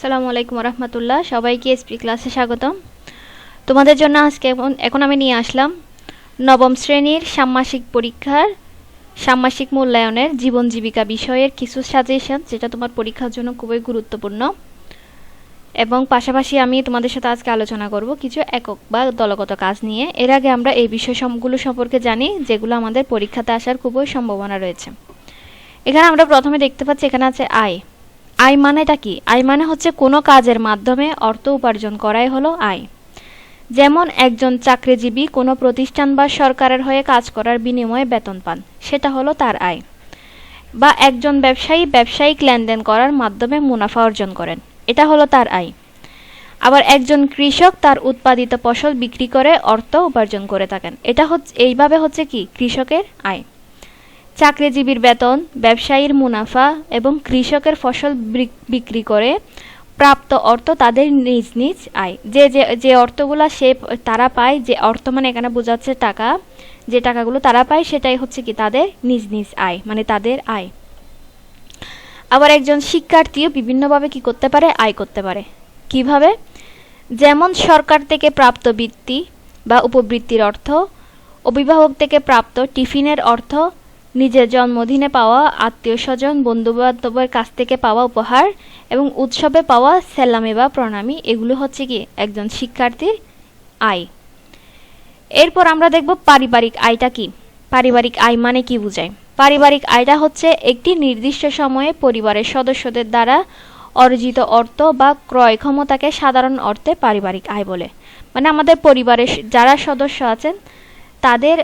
আসসালামু আলাইকুম রহমতুল্লাহ সবাইকে এসপি ক্লাসে স্বাগতম। তোমাদের জন্য আজকে এখন আমি নিয়ে আসলাম নবম শ্রেণির ষান্মাসিক পরীক্ষার ষান্মাসিক মূল্যায়নের জীবন জীবিকা বিষয়ের কিছু সাজেশন যেটা তোমার পরীক্ষার জন্য খুবই গুরুত্বপূর্ণ। এবং পাশাপাশি আমি তোমাদের সাথে আজকে আলোচনা করব কিছু একক বা দলগত কাজ নিয়ে। এর আগে আমরা এই বিষয় সবগুলো সম্পর্কে জানি, যেগুলো আমাদের পরীক্ষাতে আসার খুবই সম্ভাবনা রয়েছে। এখানে আমরা প্রথমে দেখতে পাচ্ছি, এখানে আছে আয়। আয় মানেটা কি? আয় মানে হচ্ছে কোনো কাজের মাধ্যমে অর্থ উপার্জন করাই হলো আয় যেমন একজন চাকরিজীবী কোনো প্রতিষ্ঠান বা সরকারের হয়ে কাজ করার বিনিময়ে বেতন পান, সেটা হলো তার আয়। বা একজন ব্যবসায়ী ব্যবসায়িক লেনদেন করার মাধ্যমে মুনাফা অর্জন করেন, এটা হলো তার আয়। আবার একজন কৃষক তার উৎপাদিত ফসল বিক্রি করে অর্থ উপার্জন করে থাকেন, এটা হচ্ছে, এইভাবে হচ্ছে কি? কৃষকের আয়। চাকরিজীবীর বেতন, ব্যবসায়ীর মুনাফা এবং কৃষকের ফসল বিক্রি করে প্রাপ্ত অর্থ তাদের নিজ নিজ আয়। যে যে যে অর্থগুলো সে, তারা পায়, যে অর্থ মানে এখানে বোঝাচ্ছে টাকা, যে টাকাগুলো তারা পায় সেটাই হচ্ছে কি তাদের নিজ নিজ আয় মানে তাদের আয়। আবার একজন শিক্ষার্থীও বিভিন্নভাবে কি করতে পারে? আয় করতে পারে। কীভাবে? যেমন সরকার থেকে প্রাপ্ত বৃত্তি বা উপবৃত্তির অর্থ, অভিভাবক থেকে প্রাপ্ত টিফিনের অর্থ নিজের জন্মদিনে পাওয়া আত্মীয় স্বজন বন্ধুবান্ধবের কাছ থেকে পাওয়া উপহার এবং উৎসবে পাওয়া সেলামে বা প্রণামী, এগুলো হচ্ছে কি, একজন শিক্ষার্থীর আয়। এরপর আমরা দেখব পারিবারিক আয়টা কি। পারিবারিক আয় মানে কি বোঝায়? পারিবারিক আয়টা হচ্ছে একটি নির্দিষ্ট সময়ে পরিবারের সদস্যদের দ্বারা অর্জিত অর্থ বা ক্রয় ক্ষমতাকে সাধারণ অর্থে পারিবারিক আয় বলে। মানে আমাদের পরিবারের যারা সদস্য আছেন, তাদের,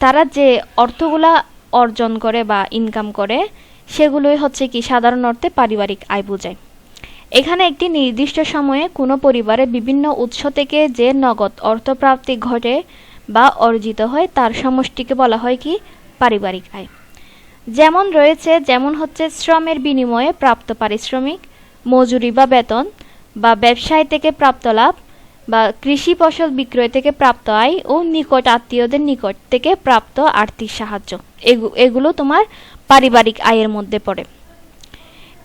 তারা যে অর্থগুলা অর্জন করে বা ইনকাম করে, সেগুলোই হচ্ছে কি সাধারণ অর্থে পারিবারিক আয় বোঝায় এখানে একটি নির্দিষ্ট সময়ে কোনো পরিবারে বিভিন্ন উৎস থেকে যে নগদ অর্থপ্রাপ্তি ঘটে বা অর্জিত হয়, তার সমষ্টিকে বলা হয় কি পারিবারিক আয়। যেমন রয়েছে, যেমন হচ্ছে শ্রমের বিনিময়ে প্রাপ্ত পারিশ্রমিক, মজুরি বা বেতন, বা ব্যবসায় থেকে প্রাপ্ত লাভ, বা কৃষি ফসল বিক্রয় থেকে প্রাপ্ত আয় ও নিকট আত্মীয়দের নিকট থেকে প্রাপ্ত আর্থিক সাহায্য। এগুলো তোমার পারিবারিক আয়ের মধ্যে পড়ে।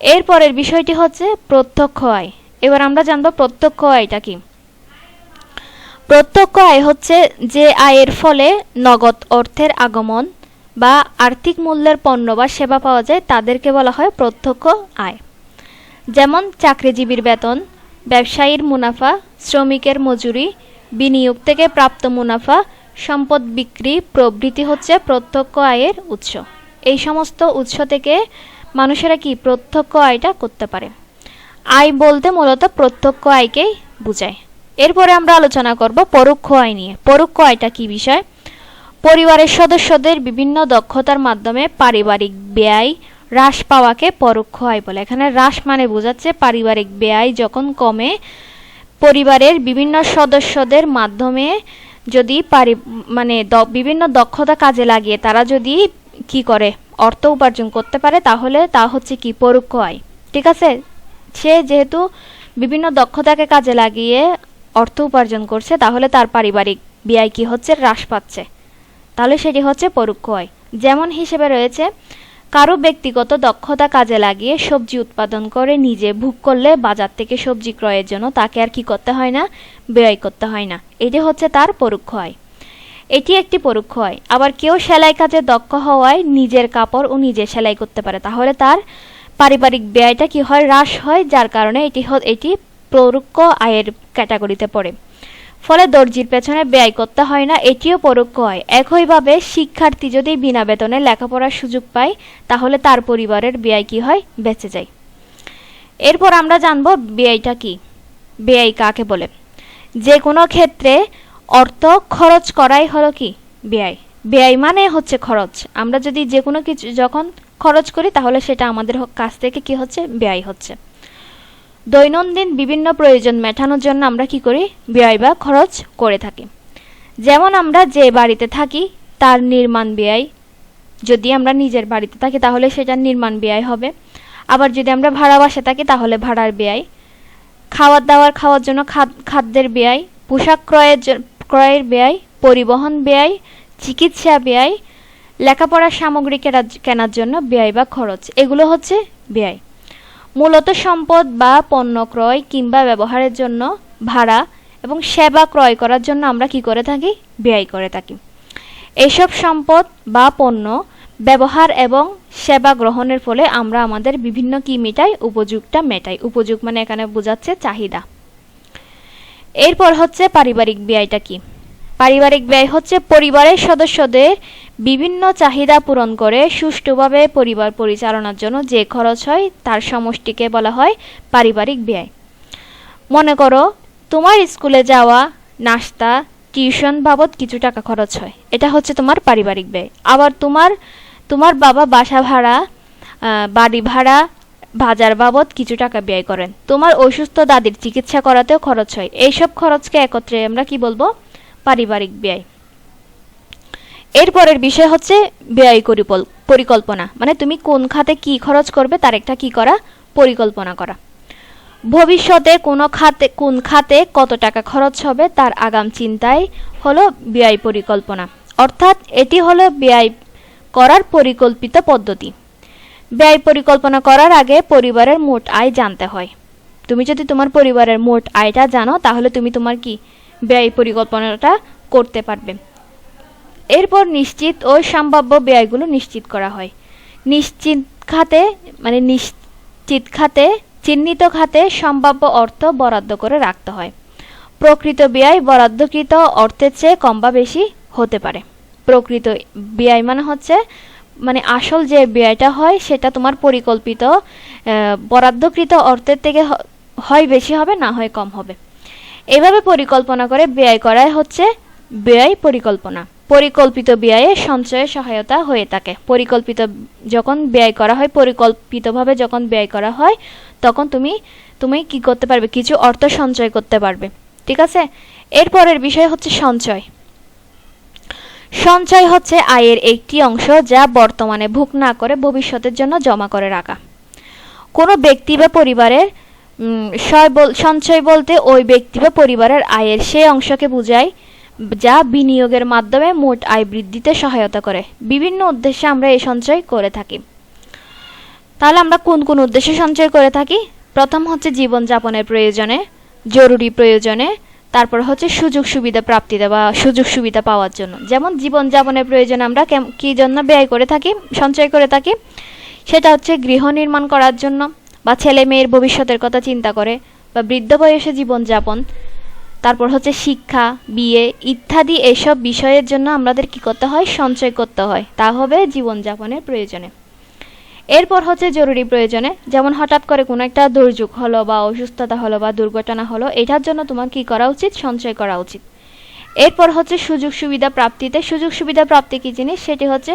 এরপরের বিষয়টি হচ্ছে প্রত্যক্ষ আয়। এবার আমরা জানব প্রত্যক্ষ আয়টা কি। প্রত্যক্ষ আয় হচ্ছে যে আয়ের ফলে নগদ অর্থের আগমন বা আর্থিক মূল্যের পণ্য বা সেবা পাওয়া যায়, তাদেরকে বলা হয় প্রত্যক্ষ আয়। যেমন চাকরিজীবীর বেতন, ব্যবসায়ীর মুনাফা, শ্রমিকের মজুরি, বিনিয়োগ থেকে প্রাপ্ত মুনাফা সম্পদ বিক্রি প্রভৃতি হচ্ছে প্রত্যক্ষ আয়ের উৎস। এই সমস্ত উৎস থেকে মানুষেরা কি প্রত্যক্ষ আয়টা করতে পারে? আয় বলতে মূলত প্রত্যক্ষ আয়কেই বোঝায়। এরপরে আমরা আলোচনা করব পরোক্ষ আয় নিয়ে। পরোক্ষ আয়টা কি বিষয়? পরিবারের সদস্যদের বিভিন্ন দক্ষতার মাধ্যমে পারিবারিক ব্যয় হ্রাস পাওয়াকে পরোক্ষ আয় বলে। এখানে হ্রাস মানে বোঝাচ্ছে পারিবারিক ব্যয় যখন কমে, পরিবারের বিভিন্ন সদস্যদের মাধ্যমে যদি পারি মানে বিভিন্ন দক্ষতা কাজে লাগিয়ে তারা যদি কি করে, অর্থ উপার্জন করতে পারে, তাহলে তা হচ্ছে কি, পরোক্ষ আয়। ঠিক আছে? সে যেহেতু বিভিন্ন দক্ষতাকে কাজে লাগিয়ে অর্থ উপার্জন করছে, তাহলে তার পারিবারিক ব্যয় কি হচ্ছে, হ্রাস পাচ্ছে। তাহলে সেটি হচ্ছে পরোক্ষ আয়। যেমন হিসেবে রয়েছে কারও ব্যক্তিগত দক্ষতা কাজে লাগিয়ে সবজি উৎপাদন করে নিজে ভোগ করলে বাজার থেকে সবজি ক্রয়ের জন্য তাকে আর কি করতে হয় না? ব্যয় করতে হয় না। এটি হচ্ছে তার পরোক্ষ আয়। এটি একটি পরোক্ষ আয়। আবার কেউ সেলাই কাজে দক্ষ হওয়ায় নিজের কাপড় ও নিজে সেলাই করতে পারে। তাহলে তার পারিবারিক ব্যয়টা কি হয়? হ্রাস হয়, যার কারণে এটি এটি পরোক্ষ আয়ের ক্যাটাগরিতে পড়ে। ফলে দর্জির পেছনে ব্যয় করতে হয় না, এটিও পরোক্ষ হয়। একইভাবে শিক্ষার্থী যদি বিনা বেতনে লেখাপড়ার সুযোগ পায়, তাহলে তার পরিবারের ব্যয় কি হয়? বেঁচে যায়। এরপর আমরা জানব ব্যয়টা কি? ব্যয় কাকে বলে? যে কোনো ক্ষেত্রে অর্থ খরচ করাই হলো কি? ব্যয়। ব্যয় মানে হচ্ছে খরচ। আমরা যদি যে কোনো কিছু যখন খরচ করি, তাহলে সেটা আমাদের কাছ থেকে কি হচ্ছে? ব্যয় হচ্ছে। দৈনন্দিন বিভিন্ন প্রয়োজন মেটানোর জন্য আমরা কি করি? ব্যয় বা খরচ করে থাকি। যেমন আমরা যে বাড়িতে থাকি, তার নির্মাণ ব্যয়। যদি আমরা নিজের বাড়িতে থাকি, তাহলে সেটার নির্মাণ ব্যয় হবে। আবার যদি আমরা ভাড়া বাসে থাকি, তাহলে ভাড়ার ব্যয়। খাওয়ার দাওয়ার খাওয়ার জন্য খাদ্যের ব্যয়, পোশাক ক্রয়ের ক্রয়ের ব্যয়, পরিবহন ব্যয়, চিকিৎসা ব্যয়, লেখাপড়ার সামগ্রী কেনার জন্য ব্যয় বা খরচ। এগুলো হচ্ছে ব্যয়। মূলত সম্পদ বা পণ্য ক্রয় কিংবা ব্যবহারের জন্য ভাড়া এবং সেবা ক্রয় করার জন্য আমরা কি করে থাকি? ব্যয় করে থাকি। এইসব সম্পদ বা পণ্য ব্যবহার এবং সেবা গ্রহণের ফলে আমরা আমাদের বিভিন্ন কি মেটাই? উপযোগটা মেটাই। উপযোগ মানে এখানে বোঝাচ্ছে চাহিদা। এরপর হচ্ছে পারিবারিক ব্যয়টা কি? পারিবারিক ব্যয় হচ্ছে পরিবারের সদস্যদের বিভিন্ন চাহিদা পূরণ করে সুষ্ঠুভাবে পরিবার পরিচালনার জন্য যে খরচ হয় তার সমষ্টিকে বলা হয় পারিবারিক ব্যয়। মনে করো, তোমার স্কুলে যাওয়া, নাস্তা, টিউশন বাবদ কিছু টাকা খরচ হয়। এটা হচ্ছে তোমার পারিবারিক ব্যয়। আবার তোমার তোমার বাবা বাসা ভাড়া বাড়ি ভাড়া, বাজার বাবদ কিছু টাকা ব্যয় করেন। তোমার অসুস্থ দাদির চিকিৎসা করাতেও খরচ হয়। এইসব খরচকে একত্রে আমরা কি বলব? পারিবারিক ব্যয়। এরপরের বিষয় হচ্ছে ব্যয় পরিকল্পনা। মানে তুমি কোন খাতে কি খরচ করবে, তার একটা কি করা, পরিকল্পনা করা। ভবিষ্যতে কোনো খাতে, কোন খাতে কত টাকা খরচ হবে, তার আগাম চিন্তাই হলো ব্যয় পরিকল্পনা। অর্থাৎ এটি হলো ব্যয় করার পরিকল্পিত পদ্ধতি। ব্যয় পরিকল্পনা করার আগে পরিবারের মোট আয় জানতে হয়। তুমি যদি তোমার পরিবারের মোট আয়টা জানো, তাহলে তুমি তোমার কি ব্যয় পরিকল্পনাটা করতে পারবে। এরপর নিশ্চিত ও সম্ভাব্য ব্যয়গুলো নিশ্চিত করা হয়। নিশ্চিত খাতে মানে নিশ্চিত খাতে, চিহ্নিত খাতে সম্ভাব্য অর্থ বরাদ্দ করে রাখতে হয়। প্রকৃত ব্যয় বরাদ্দকৃত অর্থের চেয়ে কম বা বেশি হতে পারে। প্রকৃত ব্যয় মানে হচ্ছে মানে আসল যে ব্যয়টা হয় সেটা তোমার পরিকল্পিত বরাদ্দকৃত অর্থের থেকে হয় বেশি হবে, না হয় কম হবে। এভাবে পরিকল্পনা করে ব্যয় করাই হচ্ছে ব্যয় পরিকল্পনা। পরিকল্পিত ব্যয়ে সঞ্চয়ে সহায়তা হয়ে থাকে। পরিকল্পিত যখন ব্যয় করা হয়, পরিকল্পিতভাবে যখন ব্যয় করা হয়, তখন তুমি তুমি কি করতে পারবে? কিছু অর্থ সঞ্চয় করতে পারবে। ঠিক আছে? এরপরের বিষয় হচ্ছে সঞ্চয়। সঞ্চয় হচ্ছে আয়ের একটি অংশ যা বর্তমানে ভোগ না করে ভবিষ্যতের জন্য জমা করে রাখা। কোনো ব্যক্তি বা পরিবারের সঞ্চয় বলতে ওই ব্যক্তি বা পরিবারের আয়ের সেই অংশকে বোঝায়, যা বিনিয়োগের মাধ্যমে মোট আয় বৃদ্ধিতে সহায়তা করে। বিভিন্ন উদ্দেশ্যে আমরা এই সঞ্চয় করে থাকি। তাহলে আমরা কোন কোন উদ্দেশ্যে সঞ্চয় করে থাকি? প্রথম হচ্ছে জীবনযাপনের প্রয়োজনে, জরুরি প্রয়োজনে, তারপর হচ্ছে সুযোগ সুবিধা প্রাপ্তিতে বা সুযোগ সুবিধা পাওয়ার জন্য। যেমন জীবনযাপনের প্রয়োজনে আমরা কী জন্য ব্যয় করে থাকি, সঞ্চয় করে থাকি, সেটা হচ্ছে গৃহ নির্মাণ করার জন্য। বা ছেলে মেয়ের ভবিষ্যতের কথা চিন্তা করে, বা বৃদ্ধ বয়সে জীবনযাপন, তারপর হচ্ছে শিক্ষা, বিয়ে ইত্যাদি এসব বিষয়ের জন্য আমাদের কি করতে হয়? সঞ্চয় করতে হয়। তা হবে জীবনযাপনের প্রয়োজনে। এরপর হচ্ছে জরুরি প্রয়োজনে, যেমন হঠাৎ করে কোনো একটা দুর্যোগ হলো বা অসুস্থতা হলো বা দুর্ঘটনা হলো, এটার জন্য তোমার কি করা উচিত? সঞ্চয় করা উচিত। এরপর হচ্ছে সুযোগ সুবিধা প্রাপ্তিতে, সুযোগ সুবিধা প্রাপ্তি কী জিনিস? সেটি হচ্ছে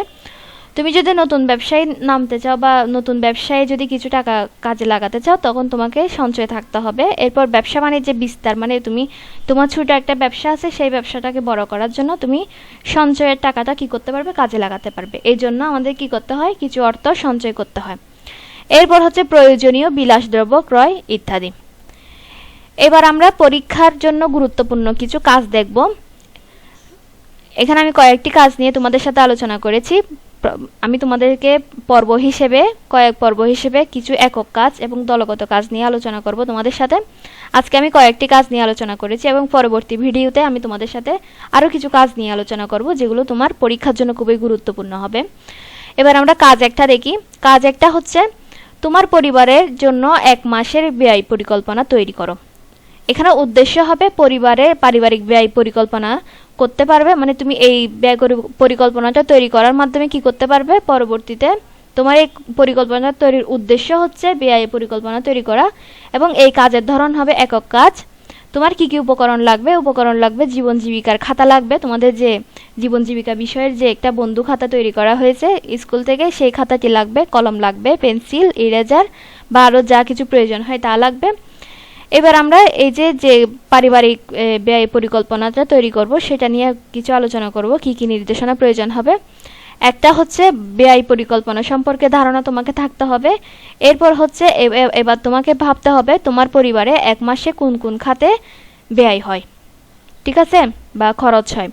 তুমি যদি নতুন ব্যবসায় নামতে চাও বা নতুন ব্যবসায় যদি কিছু টাকা কাজে লাগাতে চাও, তখন তোমাকে সঞ্চয় থাকতে হবে। এরপর ব্যবসা বাণিজ্যে বিস্তার মানে তুমি, তোমার ছোট একটা ব্যবসা আছে, সেই ব্যবসাটাকে বড় করার জন্য তুমি সঞ্চয়ের টাকাটা কি করতে পারবে? কাজে লাগাতে পারবে। এই জন্য আমাদের কি করতে হয়? কিছু অর্থ সঞ্চয় করতে হয়। এরপর হচ্ছে প্রয়োজনীয় বিলাসদ্রব্য, ক্রয় ইত্যাদি। এবার আমরা পরীক্ষার জন্য গুরুত্বপূর্ণ কিছু কাজ দেখব। এখানে আমি কয়েকটি কাজ নিয়ে তোমাদের সাথে আলোচনা করেছি। আমি তোমাদেরকে পর্ব হিসেবে, কয়েক পর্ব হিসেবে কিছু একক কাজ এবং দলগত কাজ নিয়ে আলোচনা করব তোমাদের সাথে। আজকে আমি কয়েকটি কাজ নিয়ে আলোচনা করেছি এবং পরবর্তী ভিডিওতে আমি তোমাদের সাথে আরও কিছু কাজ নিয়ে আলোচনা করব যেগুলো তোমার পরীক্ষার জন্য খুবই গুরুত্বপূর্ণ হবে। এবার আমরা কাজ একটা দেখি। কাজ একটা হচ্ছে, তোমার পরিবারের জন্য এক মাসের ব্যয় পরিকল্পনা তৈরি করো। এখানে উদ্দেশ্য হবে পরিবারের পারিবারিক ব্যয় পরিকল্পনা করতে পারবে? মানে তুমি এই ব্যয় পরিকল্পনাটা তৈরি করার মাধ্যমে কি করতে পারবে? পরবর্তীতে তোমার এই পরিকল্পনা তৈরির উদ্দেশ্য হচ্ছে ব্যয় পরিকল্পনা তৈরি করা এবং এই কাজের ধরন হবে একক কাজ। তোমার কি কি উপকরণ লাগবে? উপকরণ লাগবে জীবন জীবিকার খাতা লাগবে। তোমাদের যে জীবন জীবিকা বিষয়ের যে একটা বন্ধু খাতা তৈরি করা হয়েছে, স্কুল থেকে সেই খাতাটি লাগবে, কলম লাগবে, পেন্সিল, ইরেজার, বা আরও যা কিছু প্রয়োজন হয় তা লাগবে। এবার আমরা এই যে যে পারিবারিক ব্যয় পরিকল্পনাটা তৈরি করব, সেটা নিয়ে কিছু আলোচনা করব, কি কি নির্দেশনা প্রয়োজন হবে। একটা হচ্ছে ব্যয় পরিকল্পনা সম্পর্কে ধারণা তোমাকে থাকতে হবে। এরপর হচ্ছে এবার তোমাকে ভাবতে হবে তোমার পরিবারে এক মাসে কোন কোন খাতে ব্যয় হয়। ঠিক আছে? বা খরচ হয়।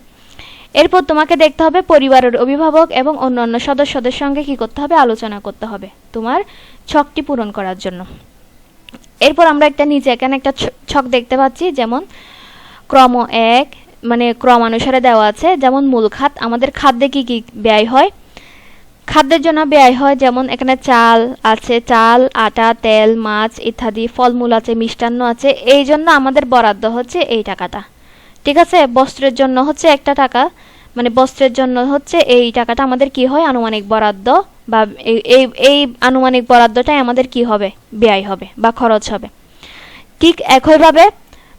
এরপর তোমাকে দেখতে হবে পরিবারের অভিভাবক এবং অন্যান্য সদস্যদের সঙ্গে কি করতে হবে, আলোচনা করতে হবে তোমার ছকটি পূরণ করার জন্য। এরপর আমরা একটা নিচে এখানে একটা ছক দেখতে পাচ্ছি, যেমন ক্রম এক মানে ক্রমানুসারে দেওয়া আছে, যেমন মূল খাত, আমাদের খাদ্যে কি কি ব্যয় হয়? খাদ্যের জন্য ব্যয় হয় যেমন এখানে চাল আছে, চাল, আটা, তেল, মাছ ইত্যাদি, ফলমূল আছে, মিষ্টান্ন আছে, এই জন্য আমাদের বরাদ্দ হচ্ছে এই টাকাটা। ঠিক আছে? বস্ত্রের জন্য হচ্ছে একটা টাকা মানে বস্ত্রের জন্য হচ্ছে এই টাকাটা আমাদের কি হয়? আনুমানিক বরাদ্দ বা এই এই আনুমানিক বরাদ্দটাই আমাদের কি হবে? ব্যয় হবে বা খরচ হবে। ঠিক একইভাবে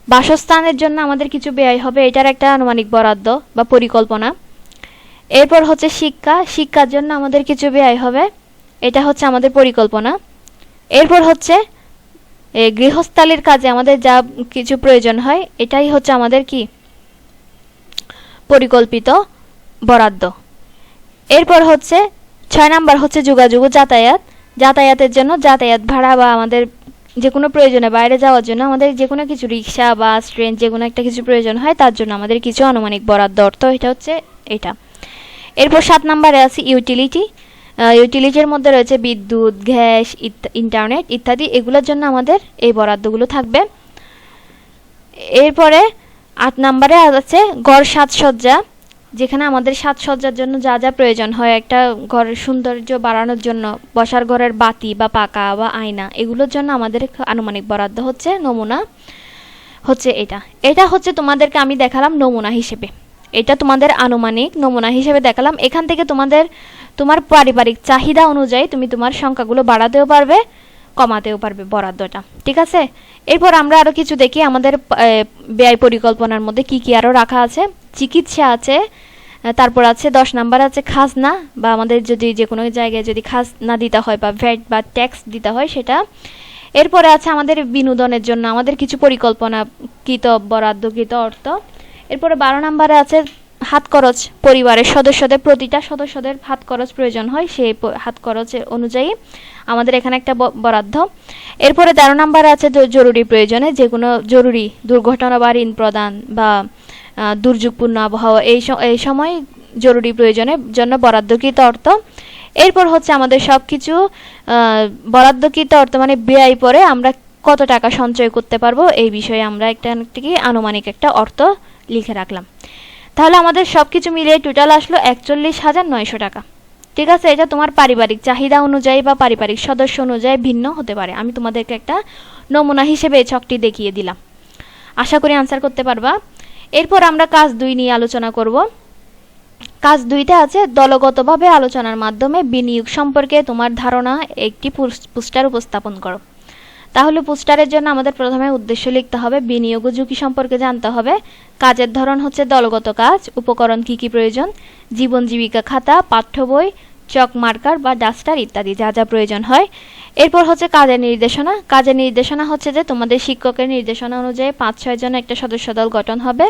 বাসস্থানের জন্য আমাদের কিছু ব্যয় হবে, এটার একটা আনুমানিক বরাদ্দ বা পরিকল্পনা। এরপর হচ্ছে শিক্ষা। শিক্ষার জন্য আমাদের কিছু ব্যয় হবে, এটা হচ্ছে আমাদের পরিকল্পনা। এরপর হচ্ছে গৃহস্থালির কাজে আমাদের যা কিছু প্রয়োজন হয়, এটাই হচ্ছে আমাদের কি? পরিকল্পিত বরাদ্দ। এরপর হচ্ছে ছয় নাম্বার হচ্ছে যোগাযোগ ও যাতায়াত। যাতায়াতের জন্য যাতায়াত ভাড়া বা আমাদের যে কোনো প্রয়োজনে বাইরে যাওয়ার জন্য আমাদের যে কোনো কিছু রিক্সা, বাস, ট্রেন যে কোনো একটা কিছু প্রয়োজন হয়, তার জন্য আমাদের কিছু আনুমানিক বরাদ্দ অর্থ, এটা হচ্ছে এটা। এরপর সাত নাম্বারে আছে ইউটিলিটি ইউটিলিটির মধ্যে রয়েছে বিদ্যুৎ, গ্যাস ইন্টারনেট ইত্যাদি, এগুলোর জন্য আমাদের এই বরাদ্দগুলো থাকবে। এরপরে আট নাম্বারে আছে গড় সাজসজ্জা। যেখানে আমাদের সাজসজ্জার জন্য যা যা প্রয়োজন হয়, একটা ঘরের সৌন্দর্য বাড়ানোর জন্য, বসার ঘরের বাতি বা পাকা বা আয়না, এগুলোর জন্য আমাদের আনুমানিক বরাদ্দ হচ্ছে, নমুনা হচ্ছে এটা। এটা হচ্ছে তোমাদেরকে আমি দেখালাম নমুনা হিসেবে। এটা তোমাদের আনুমানিক নমুনা হিসেবে দেখালাম। এখান থেকে তোমাদের, তোমার পারিবারিক চাহিদা অনুযায়ী তুমি তোমার সংখ্যাগুলো বাড়াতেও পারবে, কমাতেও পারবে বরাদ্দটা। ঠিক আছে? এরপর আমরা আরও কিছু দেখি, আমাদের ব্যয় পরিকল্পনার মধ্যে কি কি আরও রাখা আছে। চিকিৎসা আছে তারপর আছে দশ নাম্বার আছে খাজনা, বা আমাদের যদি যে কোনো জায়গায় যদি খাজনা দিতে হয় বা ভ্যাট বা ট্যাক্স দিতে হয় সেটা। এরপরে আছে আমাদের বিনোদনের জন্য, আমাদের কিছু পরিকল্পনা কৃত বরাদ্দকৃত অর্থ। এরপরে বারো নাম্বারে আছে হাত খরচ, পরিবারের সদস্যদের, প্রতিটা সদস্যদের হাত খরচ প্রয়োজন হয়, সেই হাত খরচের অনুযায়ী আমাদের এখানে একটা বরাদ্দ। এরপরে তেরো নম্বরে আছে জরুরি প্রয়োজনে যে কোনো জরুরি দুর্ঘটনা বা ঋণ প্রদান বা দুর্যোগপূর্ণ আবহাওয়া এই এই সময় জরুরি প্রয়োজনের জন্য বরাদ্দকৃত অর্থ। এরপর হচ্ছে আমাদের সব কিছু বরাদ্দকৃত অর্থ মানে ব্যয় পরে আমরা কত টাকা সঞ্চয় করতে পারব এই বিষয়ে আমরা একটা কি আনুমানিক একটা অর্থ লিখে রাখলাম। তাহলে আমাদের সব কিছু মিলিয়ে টোটাল আসলো একচল্লিশ হাজার নয়শো টাকা। ঠিক আছে, এটা তোমার পারিবারিক চাহিদা অনুযায়ী বা পারিবারিক সদস্য অনুযায়ী ভিন্ন হতে পারে। আমি তোমাদেরকে একটা নমুনা হিসেবে এই ছকটি দেখিয়ে দিলাম। আশা করি আনসার করতে পারবা। এরপর আমরা কাজ দুই নিয়ে আলোচনা করব। কাজ দুইটা আছে, দলগতভাবে আলোচনার মাধ্যমে বিনিয়োগ সম্পর্কে তোমার ধারণা, একটি পুস- পোস্টার উপস্থাপন করো। তাহলে পোস্টারের জন্য আমাদের প্রথমে উদ্দেশ্য লিখতে হবে, বিনিয়োগ ঝুঁকি সম্পর্কে জানতে হবে। কাজের ধরন হচ্ছে দলগত কাজ, উপকরণ কি কি প্রয়োজন, জীবন জীবিকা খাতা, পাঠ্য বই চক মার্কার বা ডাস্টার ইত্যাদি, যা যা প্রয়োজন হয়। এরপর হচ্ছে কাজের নির্দেশনা। কাজের নির্দেশনা হচ্ছে যে তোমাদের শিক্ষকের নির্দেশনা অনুযায়ী পাঁচ ছয় জন একটা সদস্য দল গঠন হবে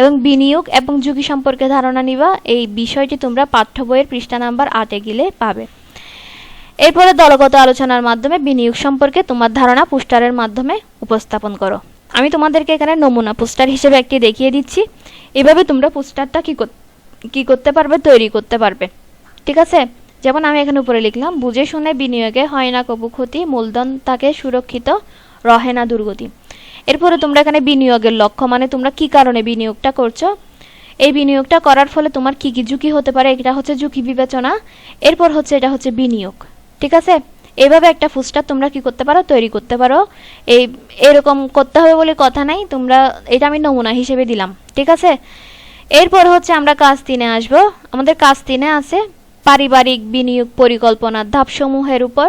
এবং বিনিয়োগ এবং ঝুঁকি সম্পর্কে ধারণা নিবা। এই বিষয়টি তোমরা পাঠ্য বইয়ের পৃষ্ঠা নাম্বার আটে গেলে পাবে। এরপরে দলগত আলোচনার মাধ্যমে বিনিয়োগ সম্পর্কে তোমার ধারণা পোস্টারের মাধ্যমে উপস্থাপন করো। আমি তোমাদেরকে এখানে নমুনা পোস্টার হিসেবে একটি দেখিয়ে দিচ্ছি। এভাবে তোমরা পোস্টারটা কি কি করতে পারবে, তৈরি করতে পারবে। ঠিক আছে? যেমন আমি এখানে উপরে লিখলাম, বুঝে শুনে বিনিয়োগে হয় না কবু ক্ষতি, মূলধন তাকে সুরক্ষিত রহে না দুর্গতি। এরপরে তোমরা এখানে বিনিয়োগের লক্ষ্য মানে তোমরা কি কারণে বিনিয়োগটা করছ? এই বিনিয়োগটা করার ফলে তোমার কি কি ঝুঁকি হতে পারে, এটা হচ্ছে ঝুঁকি বিবেচনা। এরপর হচ্ছে এটা হচ্ছে বিনিয়োগ, ঠিক আছে? এভাবে একটা পোস্টার তোমরা কি করতে পারো, তৈরি করতে পারো। এই, এরকম করতে হবে বলে কথা নাই, তোমরা এটা আমি নমুনা হিসেবে দিলাম, ঠিক আছে? এরপর হচ্ছে আমরা কাজ তিনে আসব। আমাদের কাজ তিনে আছে। পারিবারিক বিনিয়োগ পরিকল্পনার ধাপসমূহের উপর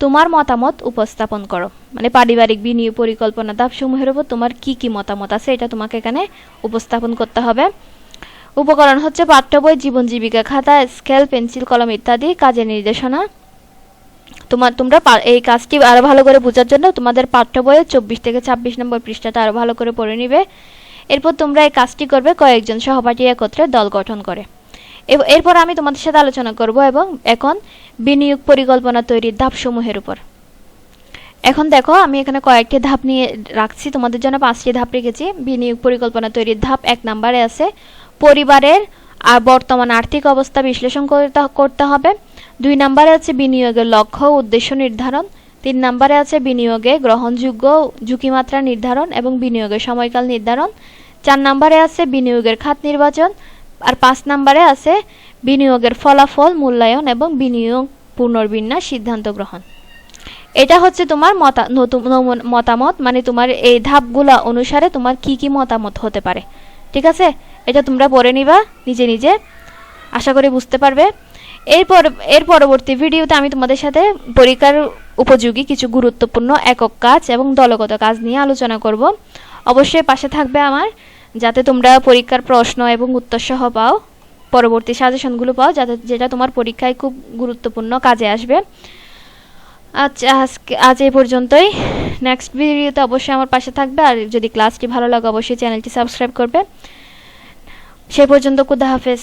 তোমার মতামত উপস্থাপন করো। মানে পারিবারিক বিনিয়োগ পরিকল্পনা ধাপসমূহের উপর তোমার কি কি মতামত আছে এটা তোমাকে এখানে উপস্থাপন করতে হবে। উপকরণ হচ্ছে পাঠ্য বই, জীবন জীবিকা খাতা, স্কেল, পেন্সিল, কলম ইত্যাদি কাজের নির্দেশনা। তোমার, তোমরা এই কাজটি আরও ভালো করে বোঝার জন্য তোমাদের পাঠ্য বইয়ের চব্বিশ থেকে ছাব্বিশ নম্বর পৃষ্ঠাটা আরও ভালো করে পড়ে নিবে। এরপর তোমরা এই কাজটি করবে কয়েকজন সহপাঠী একত্রে দল গঠন করে। এরপর আমি তোমাদের সাথে আলোচনা করব এবং এখন বিনিয়োগ পরিকল্পনা তৈরির ধাপসমূহের উপর। এখন দেখো, আমি এখানে কয়েকটি ধাপ নিয়ে রাখছি। তোমাদের জন্য পাঁচটি ধাপ রেখেছি। বিনিয়োগ পরিকল্পনা তৈরির ধাপ এক নম্বরে আছে। পরিবারের আর বর্তমান আর্থিক অবস্থা বিশ্লেষণ করতে হবে। দুই নম্বরে আছে বিনিয়োগের লক্ষ্য উদ্দেশ্য নির্ধারণ। তিন নম্বরে আছে বিনিয়োগে গ্রহণযোগ্য ঝুঁকিমাত্রা নির্ধারণ এবং বিনিয়োগের সময়কাল নির্ধারণ। চার নম্বরে আছে বিনিয়োগের খাত নির্বাচন। আর পাঁচ নম্বরে আছে বিনিয়োগের ফলাফল, মূল্যায়ন এবং বিনিয়োগ পুনর্বিন্যাস সিদ্ধান্ত গ্রহণ। এটা হচ্ছে তোমার মতা, নতুন মতামত মানে তোমার এই ধাপগুলা অনুসারে তোমার কি কি মতামত হতে পারে। ঠিক আছে? এটা তোমরা পড়ে নিবা, নিজে নিজে। আশা করি বুঝতে পারবে। এরপর, এর পরবর্তী ভিডিওতে আমি তোমাদের সাথে পরীক্ষার উপযোগী কিছু গুরুত্বপূর্ণ একক কাজ এবং দলগত কাজ নিয়ে আলোচনা করব। অবশ্যই পাশে থাকবে আমার। যাতে তোমরা পরীক্ষার প্রশ্ন এবং উত্তর সহ পাও, পরবর্তী সাজেশনগুলো পাও, যাতে যেটা তোমার পরীক্ষায় খুব গুরুত্বপূর্ণ কাজে আসবে। আচ্ছা আজকে আজ এই পর্যন্তই। নেক্সট ভিডিওতে অবশ্যই আমার পাশে থাকবে, আর যদি ক্লাসটি ভালো লাগে, অবশ্যই চ্যানেলটি সাবস্ক্রাইব করবে। সেই পর্যন্ত খুদা হাফেজ।